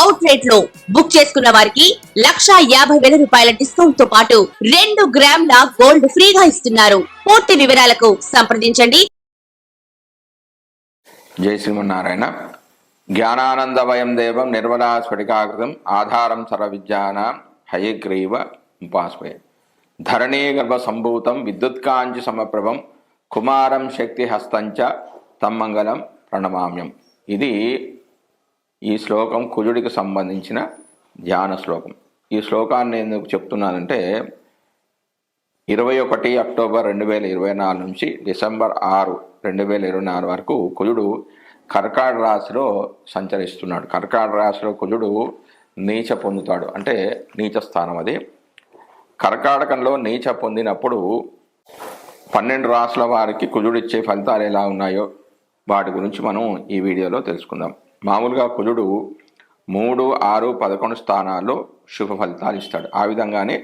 Out రేట్లో book చేసుకున్న వారికి లక్ష యాభై వేల రూపాయల డిస్కౌంట్తో పాటు రెండు గ్రాముల గోల్డ్ ఫ్రీగా ఇస్తున్నారు. పూర్తి వివరాలకు సంప్రదించండి. జై శ్రీమన్నారాయణ. జ్ఞానానందవయం దేవం నిర్మలా స్ఫటికాకృతం ఆధారం సర్వవిద్యానాం హయగ్రీవ ఉపాస్మయ. ధరణీ గర్భ సంభూతం విద్యుత్కాంచి సమప్రభం కుమారం శక్తి హస్తంచ తమ్మంగళం ప్రణమామ్యం. ఇది ఈ శ్లోకం కుజుడికి సంబంధించిన ధ్యాన శ్లోకం. ఈ శ్లోకాన్ని ఎందుకు చెప్తున్నానంటే ఇరవై ఒకటి అక్టోబర్ రెండు వేల ఇరవై నాలుగు నుంచి డిసెంబర్ ఆరు రెండు వేల ఇరవై నాలుగు వరకు కుజుడు కర్కాడ రాశిలో సంచరిస్తున్నాడు. కర్కాడ రాశిలో కుజుడు నీచ పొందుతాడు. అంటే నీచ స్థానం అది. కర్కాటకంలో నీచ పొందినప్పుడు పన్నెండు రాసుల వారికి కుజుడిచ్చే ఫలితాలు ఎలా ఉన్నాయో వాటి గురించి మనం ఈ వీడియోలో తెలుసుకుందాం. మామూలుగా కుజుడు మూడు ఆరు పదకొండు స్థానాల్లో శుభ ఫలితాలు ఇస్తాడు. ఆ విధంగానే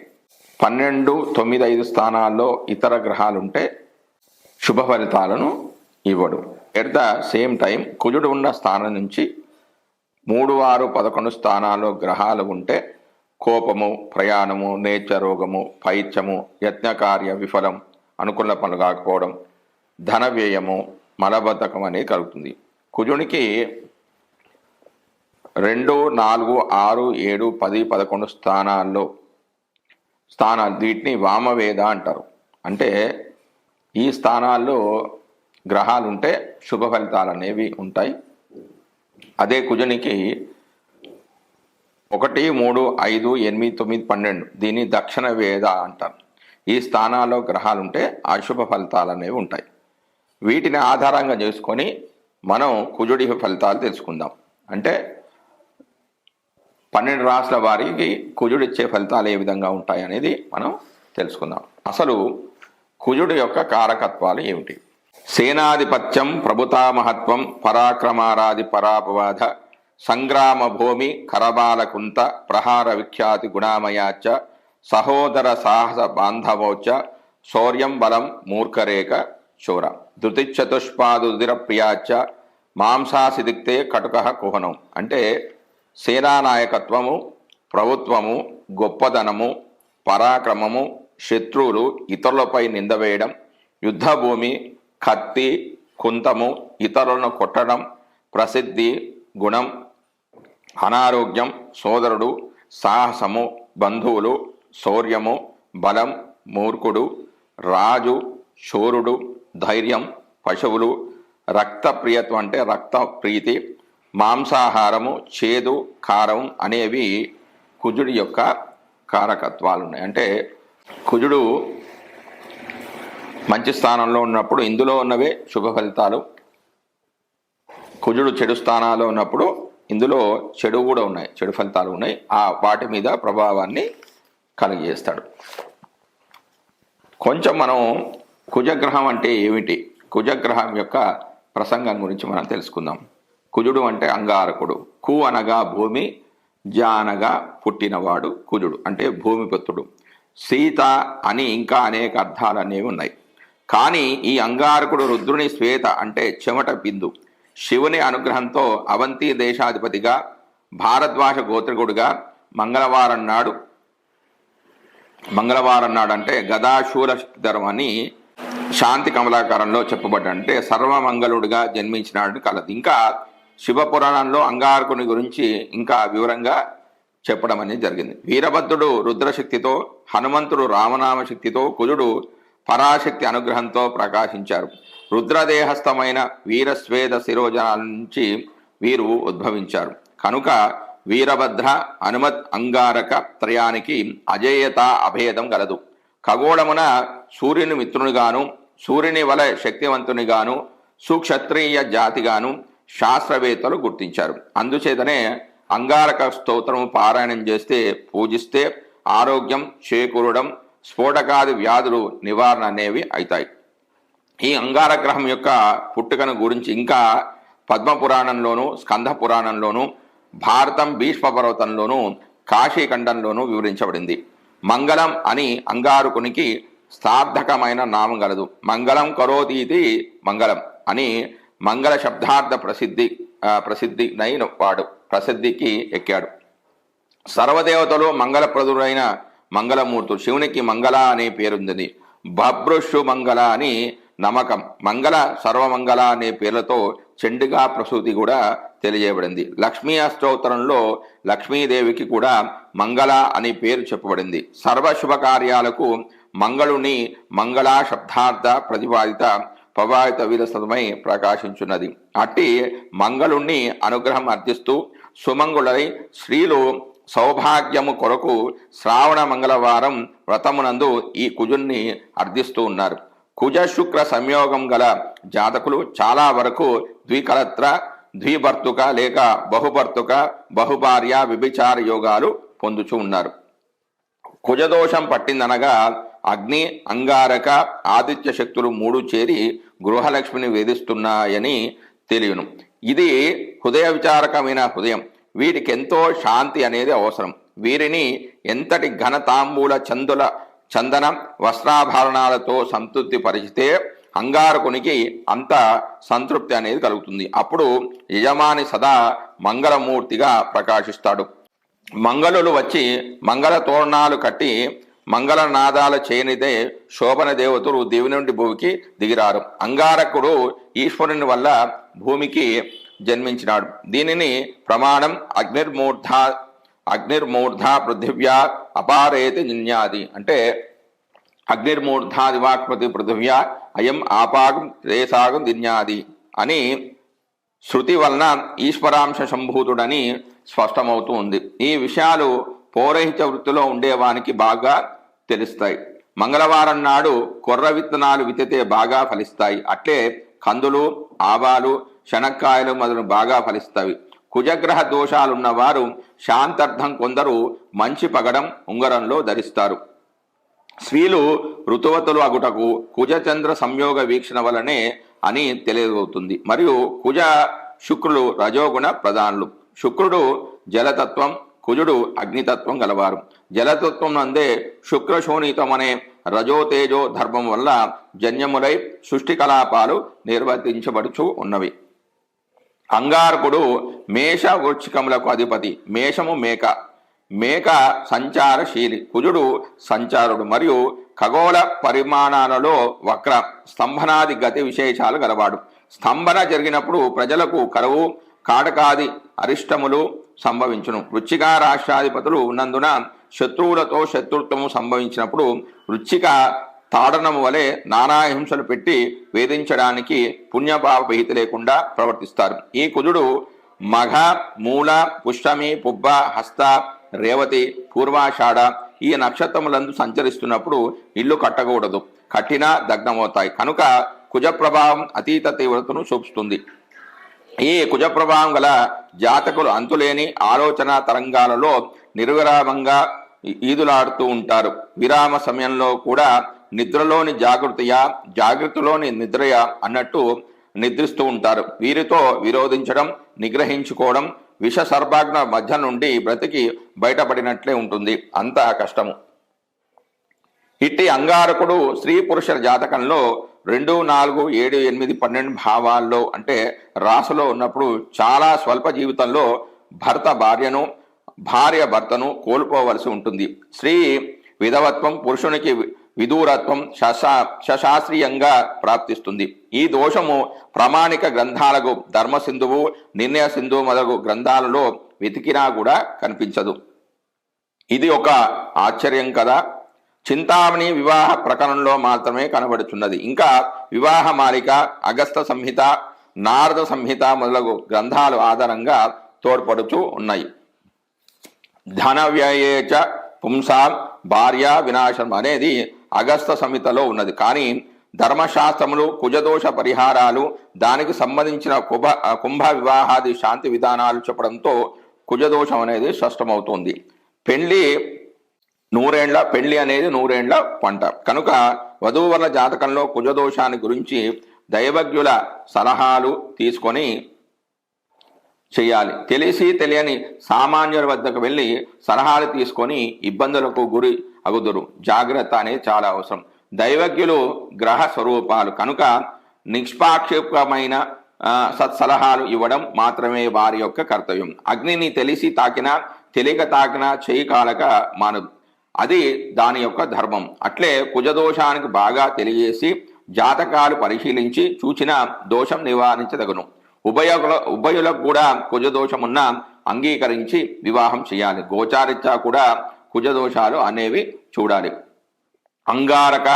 పన్నెండు తొమ్మిది ఐదు స్థానాల్లో ఇతర గ్రహాలు ఉంటే శుభ ఫలితాలను ఇవ్వడు. ఎట్ ద సేమ్ టైం కుజుడు ఉన్న స్థానం నుంచి మూడు ఆరు పదకొండు స్థానాల్లో గ్రహాలు ఉంటే కోపము ప్రయాణము నేచ రోగము పైత్యము యత్నకార్య విఫలం అనుకున్న పనులు కాకపోవడం ధన వ్యయము మలబద్ధకం అనేది కలుగుతుంది. కుజునికి రెండు నాలుగు ఆరు ఏడు పది పదకొండు స్థానాల్లో స్థానాలు వీటిని వామవేద అంటారు. అంటే ఈ స్థానాల్లో గ్రహాలు ఉంటే శుభ ఫలితాలు అనేవి ఉంటాయి. అదే కుజునికి ఒకటి మూడు ఐదు ఎనిమిది తొమ్మిది పన్నెండు దీన్ని దక్షిణ వేద అంటారు. ఈ స్థానాల్లో గ్రహాలు ఉంటే అశుభ ఫలితాలు అనేవి ఉంటాయి. వీటిని ఆధారంగా చేసుకొని మనం కుజుడి ఫలితాలు తెలుసుకుందాం. అంటే పన్నెండు రాసుల వారికి కుజుడు ఇచ్చే ఫలితాలు ఏ విధంగా ఉంటాయి అనేది మనం తెలుసుకుందాం. అసలు కుజుడు యొక్క కారకత్వాలు ఏమిటి? సేనాధిపత్యం ప్రభుతామహత్వం పరాక్రమారాది పరాపవాధ సంగ్రామ భూమి కరబాలకుంత ప్రహార విఖ్యాతి గుణామయాచ సహోదర సాహస బాంధవోచ శౌర్యం బలం మూర్ఖరేఖ చూర ధృతిచతుష్పాదుదిర ప్రియాచ మాంసాసిదిక్తే కటుక కుహనం. అంటే సేనానాయకత్వము ప్రభుత్వము గొప్పదనము పరాక్రమము శత్రువులు ఇతరులపై నిందవేయడం యుద్ధభూమి కత్తి కుంతము ఇతరులను కొట్టడం ప్రసిద్ధి గుణం అనారోగ్యం సోదరుడు సాహసము బంధువులు శౌర్యము బలం మూర్ఖుడు రాజు శూరుడు ధైర్యం పశువులు రక్త ప్రియత్వం అంటే రక్త ప్రీతి మాంసాహారము చేదు కారం అనేవి కుజుడి యొక్క కారకత్వాలు ఉన్నాయి. అంటే కుజుడు మంచి స్థానంలో ఉన్నప్పుడు ఇందులో ఉన్నవే శుభ ఫలితాలు. కుజుడు చెడు స్థానాల్లో ఉన్నప్పుడు ఇందులో చెడు కూడా ఉన్నాయి చెడు ఫలితాలు ఉన్నాయి. ఆ వాటి మీద ప్రభావాన్ని కలిగజేస్తాడు. కొంచెం మనం కుజగ్రహం అంటే ఏమిటి? కుజగ్రహం యొక్క ప్రసంగం గురించి మనం తెలుసుకుందాం. కుజుడు అంటే అంగారకుడు. కు అనగా భూమి జానగా పుట్టినవాడు కుజుడు అంటే భూమిపుత్రుడు సీత అని ఇంకా అనేక అర్థాలు అనేవి ఉన్నాయి. కానీ ఈ అంగారకుడు రుద్రుని శ్వేత అంటే చెమట బిందు. శివుని అనుగ్రహంతో అవంతి దేశాధిపతిగా భారద్వాజ గోత్రికుడుగా మంగళవారం నాడు మంగళవారం నాడు అంటే గదాశూల ధర్మని శాంతి కమలాకారంలో చెప్పబడ్డ అంటే సర్వమంగళుడిగా జన్మించినాడు కలదు. ఇంకా శివపురాణంలో అంగారకుని గురించి ఇంకా వివరంగా చెప్పడం అనేది జరిగింది. వీరభద్రుడు రుద్రశక్తితో హనుమంతుడు రామనామ శక్తితో కుజుడు పరాశక్తి అనుగ్రహంతో ప్రకాశించారు. రుద్రదేహస్థమైన వీరస్వేద శిరోజనాల నుంచి వీరు ఉద్భవించారు. కనుక వీరభద్ర హనుమత్ అంగారక త్రయానికి అజేయత అభేదం గలదు ఖగోళమున సూర్యుని మిత్రునిగాను సూర్యుని వలె శక్తివంతునిగాను సుక్షత్రియ జాతిగాను శాస్త్రవేత్తలు గుర్తించారు. అందుచేతనే అంగారక స్తోత్రము పారాయణం చేస్తే పూజిస్తే ఆరోగ్యం చేకూరడం స్ఫోటకాది వ్యాధులు నివారణ అనేవి అవుతాయి ఈ అంగార గ్రహం యొక్క పుట్టుకను గురించి ఇంకా పద్మపురాణంలోను స్కంద పురాణంలోను భారతం భీష్మ పర్వతంలోను కాశీఖండంలోను వివరించబడింది. మంగళం అని అంగారకునికి సార్థకమైన నామం గలదు. మంగళం కరోతీతి మంగళం అని మంగళ శబ్దార్థ ప్రసిద్ధి ప్రసిద్ధి నైన వాడు ప్రసిద్ధికి ఎక్కాడు. సర్వదేవతలు మంగళప్రదుడైన మంగళమూర్తుడు శివునికి మంగళ అనే పేరుంది బభ్రుషు మంగళ అని నమ్మకం మంగళ సర్వమంగళ అనే పేర్లతో చెండుగా ప్రసూతి కూడా తెలియబడింది లక్ష్మీ అష్టోత్తరంలో లక్ష్మీదేవికి కూడా మంగళ అనే పేరు చెప్పబడింది. సర్వ శుభ కార్యాలకు మంగళుని మంగళ శబ్దార్థ ప్రతిపాదిత ప్రభావిత వీరసమై ప్రకాశించున్నది. అట్టి మంగళుణ్ణి అనుగ్రహం అర్థిస్తూ సుమంగుళై స్త్రీలు సౌభాగ్యము కొరకు శ్రావణ మంగళవారం వ్రతమునందు ఈ కుజుణ్ణి అర్థిస్తూ ఉన్నారు. కుజ శుక్ర సంయోగం గల జాతకులు చాలా వరకు ద్వికలత్ర ద్విభర్తుక లేక బహుభర్తుక బహుభార్య విభిచార యోగాలు పొందుచూ ఉన్నారు. కుజదోషం పట్టిందనగా అగ్ని అంగారక ఆదిత్య శక్తులు మూడు చేరి గృహలక్ష్మిని వేధిస్తున్నాయని తెలియను. ఇది హృదయ విచారకమైన హృదయం. వీటికి ఎంతో శాంతి అనేది అవసరం. వీరిని ఎంతటి ఘనతాంబూల చందుల చందన వస్త్రాభరణాలతో సంతృప్తి పరిచితే అంగారకునికి అంత సంతృప్తి అనేది కలుగుతుంది. అప్పుడు యజమాని సదా మంగళమూర్తిగా ప్రకాశిస్తాడు. మంగళులు వచ్చి మంగళ తోరణాలు కట్టి మంగళనాదాల చేయనిదే శోభన దేవతలు దేవి నుండి భూమికి దిగిరారు. అంగారకుడు ఈశ్వరుని వల్ల భూమికి జన్మించినాడు. దీనిని ప్రమాణం అగ్నిర్మూర్ధ అగ్నిర్మూర్ధ పృథివ్యా అపారేతి నిన్యాది అంటే అగ్నిర్మూర్ధాదివాక్పతి పృథివ్యా అయం ఆపాగం రేసాగం దిన్యాది అని శృతి వలన ఈశ్వరాంశ సంభూతుడని స్పష్టమవుతూ ఉంది. ఈ విషయాలు పౌరహిత వృత్తిలో ఉండేవానికి బాగా తెలుస్తాయి. మంగళవారం నాడు కొర్ర విత్తనాలు విత్తితే బాగా ఫలిస్తాయి. అట్లే కందులు ఆవాలు శనక్కాయలు మొదలు బాగా ఫలిస్తాయి. కుజగ్రహ దోషాలున్నవారు శాంతార్థం కొందరు మంచి పగడం ఉంగరంలో ధరిస్తారు. స్త్రీలు ఋతువతులు అగుటకు కుజచంద్ర సంయోగ వీక్షణ వలనే అని తెలియవుతుంది మరియు కుజ శుక్రులు రజోగుణ ప్రధానులు. శుక్రుడు జలతత్వం కుజుడు అగ్నితత్వం గలవారు. జలతత్వం నందే శుక్రశోణితం అనే రజోతేజో ధర్మం వల్ల జన్యములై సృష్టి కలాపాలు నిర్వర్తించబడుచు ఉన్నవి. అంగారకుడు మేష వృక్షికములకు అధిపతి. మేషము మేక. మేక సంచారశీలి. కుజుడు సంచారుడు మరియు ఖగోళ పరిమాణాలలో వక్ర స్తంభనాది గతి విశేషాలు గలవాడు. స్తంభన జరిగినప్పుడు ప్రజలకు కరువు కాడకాది అరిష్టములు సంభవించును. వృచ్చిక రాష్ట్రాధిపతులు ఉన్నందున శత్రువులతో శత్రుత్వము సంభవించినప్పుడు వృచ్చిక తాడనము వలె నానా హింసలు పెట్టి వేధించడానికి పుణ్యభావ విహిత లేకుండా ప్రవర్తిస్తారు. ఈ కుజుడు మఘ మూల పుష్టమి పుబ్బ హస్త రేవతి పూర్వాషాఢ ఈ నక్షత్రములందు సంచరిస్తున్నప్పుడు ఇల్లు కట్టకూడదు. కట్టినా దగ్నమవుతాయి కనుక కుజ ప్రభావం అతీత తీవ్రతను చూపుతుంది. ఈ కుజ ప్రభావం గల జాతకులు అంతులేని ఆలోచన తరంగాలలో నిర్విరామంగా ఈదులాడుతూ ఉంటారు. విరామ సమయంలో కూడా నిద్రలోని జాగృతియా జాగృతిలోని నిద్రయ అన్నట్టు నిద్రిస్తూ ఉంటారు. వీరితో విరోధించడం నిగ్రహించుకోవడం విష సర్భాగ్న మధ్య నుండి బ్రతికి బయటపడినట్లే ఉంటుంది. అంత కష్టము. ఇట్టి అంగారకుడు స్త్రీ పురుషుల జాతకంలో రెండు నాలుగు ఏడు ఎనిమిది పన్నెండు భావాల్లో అంటే రాసులో ఉన్నప్పుడు చాలా స్వల్ప జీవితంలో భర్త భార్యను భార్య భర్తను కోల్పోవలసి ఉంటుంది. స్త్రీ విధవత్వం పురుషునికి విదూరత్వం శశా శశాస్త్రీయంగా ప్రాప్తిస్తుంది. ఈ దోషము ప్రామాణిక గ్రంథాలకు ధర్మసింధువు నిర్ణయ సింధువు మొదలగు గ్రంథాలలో వెతికినా కూడా కనిపించదు. ఇది ఒక ఆశ్చర్యం కదా. చింతామణి వివాహ ప్రకరణంలో మాత్రమే కనబడుచున్నది. ఇంకా వివాహ మాలిక అగస్త సంహిత నారద సంహిత మొదలగు గ్రంథాలు ఆధారంగా తోడ్పడుతూ ఉన్నాయి. ధన వ్యయేచ పుంసాం భార్య వినాశం అనేది అగస్త సంహితలో ఉన్నది. కానీ ధర్మశాస్త్రములు కుజదోష పరిహారాలు దానికి సంబంధించిన కుభ కుంభ వివాహాది శాంతి విధానాలు చెప్పడంతో కుజదోషం అనేది స్పష్టమవుతుంది పెళ్ళి నూరేండ్ల పెళ్ళి అనేది నూరేండ్ల పంట. కనుక వధూవరుల జాతకంలో కుజదోషాన్ని గురించి దైవజ్ఞుల సలహాలు తీసుకొని చేయాలి. తెలిసి తెలియని సామాన్యుల వద్దకు వెళ్ళి సలహాలు తీసుకొని ఇబ్బందులకు గురి అగుదురు జాగ్రత్త అనేది చాలా అవసరం. దైవజ్ఞులు గ్రహ స్వరూపాలు. కనుక నిష్పాక్షికమైన సత్సలహాలు ఇవ్వడం మాత్రమే వారి యొక్క కర్తవ్యం. అగ్నిని తెలిసి తాకినా తెలియక తాకినా చేయి కాలక మానదు. అది దాని యొక్క ధర్మం. అట్లే కుజదోషానికి బాగా తెలియజేసి జాతకాలు పరిశీలించి చూచిన దోషం నివారించదగును. ఉభయుల ఉభయులకు కూడా కుజదోషం ఉన్న అంగీకరించి వివాహం చేయాలి. గోచారిత్యా కూడా కుజదోషాలు అనేవి చూడాలి. అంగారక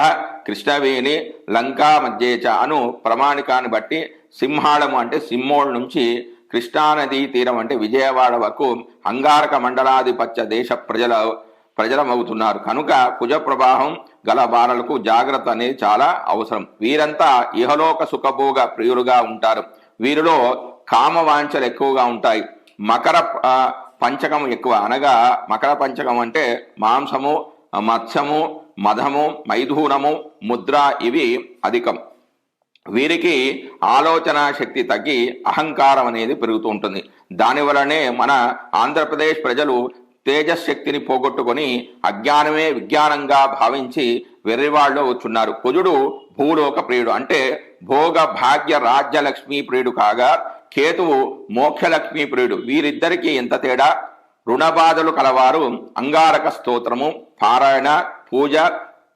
కృష్ణవేణి లంకా మధ్యేచ అను ప్రమాణికాన్ని బట్టి సింహాళము అంటే సింహోళ నుంచి కృష్ణానదీ తీరం అంటే విజయవాడ వరకు అంగారక మండలాధిపత్య దేశ ప్రజల ప్రజలమవుతున్నారు. కనుక కుజ ప్రవాహం గల బాలలకు జాగ్రత్త అనేది చాలా అవసరం. వీరంతా ఇహలోక సుఖభోగ ప్రియులుగా ఉంటారు. వీరిలో కామ వాంఛలు ఎక్కువగా ఉంటాయి. మకర పంచకం ఎక్కువ అనగా మకర పంచకం అంటే మాంసము మత్స్యము మధము మైథూనము ముద్ర ఇవి అధికం. వీరికి ఆలోచన శక్తి తగ్గి అహంకారం అనేది పెరుగుతూ ఉంటుంది. దానివలనే మన ఆంధ్రప్రదేశ్ ప్రజలు తేజశక్తిని పోగొట్టుకొని అజ్ఞానమే విజ్ఞానంగా భావించి వెర్రివాళ్ళు వచ్చున్నారు. కుజుడు భూలోక ప్రియుడు. అంటే భోగ భాగ్య రాజ్యలక్ష్మీ ప్రియుడు కాగా కేతువు మోక్షలక్ష్మీ ప్రియుడు. వీరిద్దరికీ ఎంత తేడా? రుణబాధలు కలవారు అంగారక స్తోత్రము పారాయణ పూజ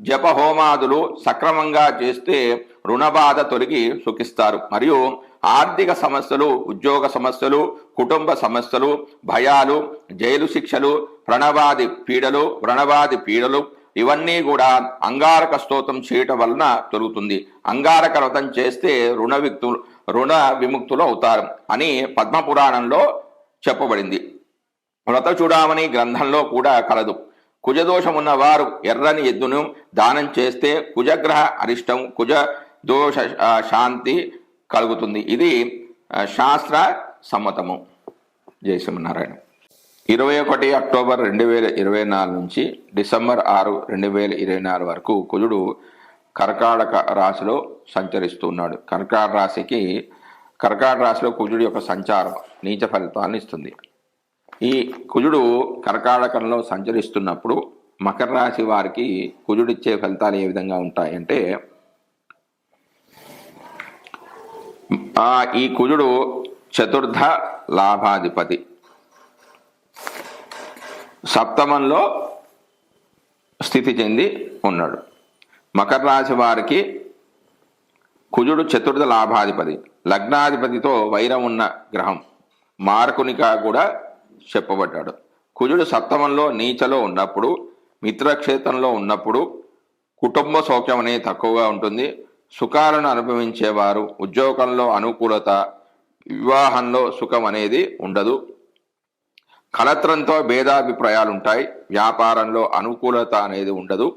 జపహోమాదులు సక్రమంగా చేస్తే రుణబాధ తొలగి సుఖిస్తారు. మరియు ఆర్థిక సమస్యలు ఉద్యోగ సమస్యలు కుటుంబ సమస్యలు భయాలు జైలు శిక్షలు ప్రణవాది పీడలు వ్రణవాది పీడలు ఇవన్నీ కూడా అంగారక స్తోత్రం చేయటం వలన తొలుగుతుంది. అంగారక వ్రతం చేస్తే రుణ విక్తులు రుణ విముక్తులు అవుతారు అని పద్మపురాణంలో చెప్పబడింది. వ్రత చూడామని గ్రంథంలో కూడా కలదు. కుజదోషం ఉన్నవారు ఎర్రని ఎద్దును దానం చేస్తే కుజగ్రహ అరిష్టం కుజ దోష శాంతి కలుగుతుంది. ఇది శాస్త్ర సమ్మతము. జయసింహనారాయణ ఇరవై ఒకటి అక్టోబర్ రెండు వేల ఇరవై నాలుగు నుంచి డిసెంబర్ ఆరు రెండు వేల ఇరవై నాలుగు వరకు కుజుడు కర్కాటక రాశిలో సంచరిస్తున్నాడు. కర్కాటక రాశికి కర్కాటక రాశిలో కుజుడు యొక్క సంచారం నీచ ఫలితాలను ఇస్తుంది. ఈ కుజుడు కర్కాటకంలో సంచరిస్తున్నప్పుడు మకర రాశి వారికి కుజుడిచ్చే ఫలితాలు ఏ విధంగా ఉంటాయంటే ఆ ఈ కుజుడు చతుర్థ లాభాధిపతి. సప్తమంలో స్థితి చెంది ఉన్నాడు. మకర రాశి వారికి కుజుడు చతుర్థ లాభాధిపతి. లగ్నాధిపతితో వైరం ఉన్న గ్రహం. మారకునిగా కూడా చెప్పబడ్డాడు. కుజుడు సప్తమంలో నీచలో ఉన్నప్పుడు మిత్రక్షేత్రంలో ఉన్నప్పుడు కుటుంబ సౌఖ్యం అనేది తక్కువగా ఉంటుంది. సుఖాలను అనుభవించేవారు ఉద్యోగంలో అనుకూలత వివాహంలో సుఖం అనేది ఉండదు. కలత్రంతో భేదాభిప్రాయాలు ఉంటాయి వ్యాపారంలో అనుకూలత అనేది ఉండదు.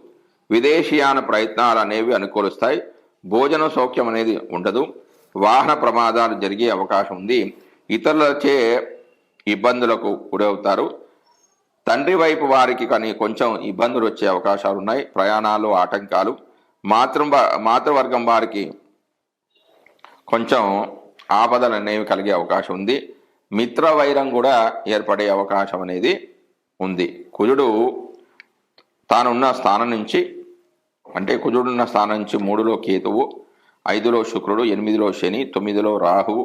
విదేశీయాన ప్రయత్నాలు అనేవి అనుకూలిస్తాయి. భోజన సౌఖ్యం అనేది ఉండదు. వాహన ప్రమాదాలు జరిగే అవకాశం ఉంది. ఇతరులచే ఇబ్బందులకు గురవుతారు. తండ్రి వైపు వారికి కానీ కొంచెం ఇబ్బందులు వచ్చే అవకాశాలు ఉన్నాయి ప్రయాణాలు ఆటంకాలు మాతృ మాతృవర్గం వారికి కొంచెం ఆపదలు అనేవి కలిగే అవకాశం ఉంది. మిత్ర వైరం కూడా ఏర్పడే అవకాశం అనేది ఉంది. కుజుడు తానున్న స్థానం నుంచి అంటే కుజుడున్న స్థానం నుంచి మూడులో కేతువు ఐదులో శుక్రుడు ఎనిమిదిలో శని తొమ్మిదిలో రాహువు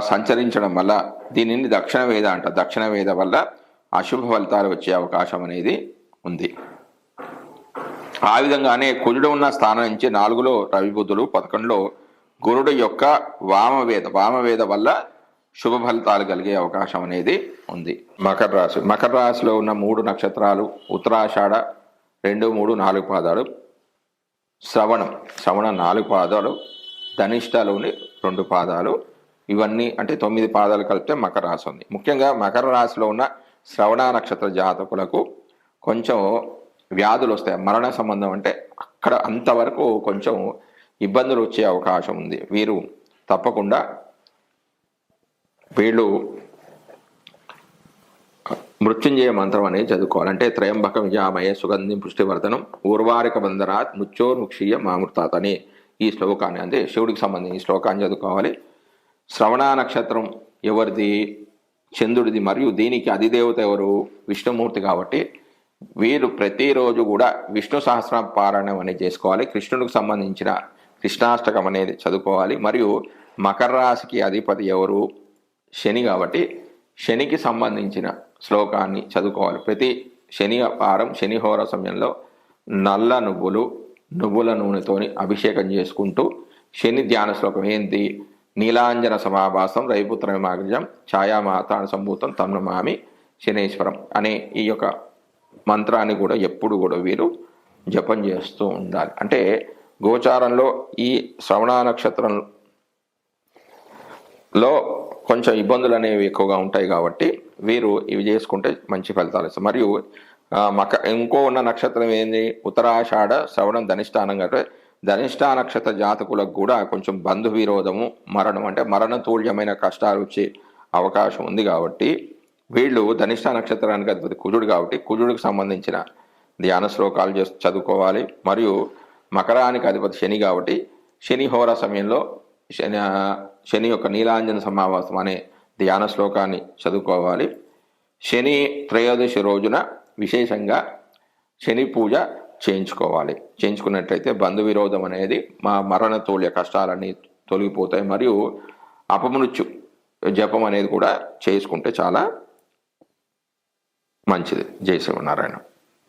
సంచరించడం వల్ల దీనిని దక్షిణ వేద అంట. దక్షిణ వేద వల్ల అశుభ ఫలితాలు వచ్చే అవకాశం అనేది ఉంది. ఆ విధంగానే కుజుడు ఉన్న స్థానం నుంచి నాలుగులో రవిబుద్ధులు పదకొండులో గురుడు యొక్క వామవేద వామవేద వల్ల శుభ ఫలితాలు కలిగే అవకాశం అనేది ఉంది. మకర రాశి మకర రాశిలో ఉన్న మూడు నక్షత్రాలు ఉత్తరాషాఢ రెండు మూడు నాలుగు పాదాలు శ్రవణం శ్రవణ నాలుగు పాదాలు ధనిష్టలోని రెండు పాదాలు ఇవన్నీ అంటే తొమ్మిది పాదాలు కలిపితే మకర రాశి ఉంది. ముఖ్యంగా మకర రాశిలో ఉన్న శ్రవణ నక్షత్ర జాతకులకు కొంచెం వ్యాధులు వస్తాయి. మరణ సంబంధం అంటే అక్కడ అంతవరకు కొంచెం ఇబ్బందులు వచ్చే అవకాశం ఉంది. వీరు తప్పకుండా వీళ్ళు మృత్యుంజయ మంత్రం అనేది చదువుకోవాలి. అంటే త్రయంబక విజామయ సుగంధి పుష్టివర్ధనం ఊర్వారిక బంధనాత్ ముచ్చోర్ముక్షీయ మామృతాత్ అని ఈ శ్లోకాన్ని అంటే శివుడికి సంబంధించి ఈ శ్లోకాన్ని చదువుకోవాలి. శ్రవణ నక్షత్రం ఎవరిది? చంద్రుడిది. మరియు దీనికి అధిదేవత ఎవరు? విష్ణుమూర్తి కాబట్టి వీరు ప్రతిరోజు కూడా విష్ణు సహస్ర పారాయణం అనేది చేసుకోవాలి. కృష్ణుడికి సంబంధించిన కృష్ణాష్టకం అనేది చదువుకోవాలి. మరియు మకర రాశికి అధిపతి ఎవరు? శని కాబట్టి శనికి సంబంధించిన శ్లోకాన్ని చదువుకోవాలి. ప్రతి శని వారం శనిహోర సమయంలో నల్ల నువ్వులు నువ్వుల నూనెతోని అభిషేకం చేసుకుంటూ శని ధ్యాన శ్లోకం ఏంటి? నీలాంజన సమాభాసం రైపుత్ర ఛాయామాత సంభూతం తమ్నమామి శనేశ్వరం అనే ఈ యొక్క మంత్రాన్ని కూడా ఎప్పుడు కూడా వీరు జపం చేస్తూ ఉండాలి. అంటే గోచారంలో ఈ శ్రవణ నక్షత్రం లో కొంచెం ఇబ్బందులు అనేవి ఎక్కువగా ఉంటాయి కాబట్టి వీరు ఇవి చేసుకుంటే మంచి ఫలితాలు ఇస్తారు మరియు మక ఇంకో ఉన్న నక్షత్రం ఏంది? ఉత్తరాషాఢ శ్రవణం ధనిష్టానం కాబట్టి ధనిష్టా నక్షత్ర జాతకులకు కూడా కొంచెం బంధు విరోధము మరణం అంటే మరణతూల్యమైన కష్టాలు వచ్చే అవకాశం ఉంది కాబట్టి వీళ్ళు ధనిష్ట నక్షత్రానికి అధిపతి కుజుడు కాబట్టి కుజుడికి సంబంధించిన ధ్యాన శ్లోకాలు చేసి చదువుకోవాలి. మరియు మకరానికి అధిపతి శని కాబట్టి శని హోరా సమయంలో శని శని యొక్క నీలాంజన సమావాసం అనే ధ్యాన శ్లోకాన్ని చదువుకోవాలి. శని త్రయోదశి రోజున విశేషంగా శని పూజ చేయించుకోవాలి. చేయించుకున్నట్లయితే బంధు విరోధం అనేది మా మరణ తోల్య కష్టాలన్నీ తొలగిపోతాయి. మరియు అపమృత్యు జపం అనేది కూడా చేసుకుంటే చాలా మంచిది. జై శ్రీమన్నారాయణ.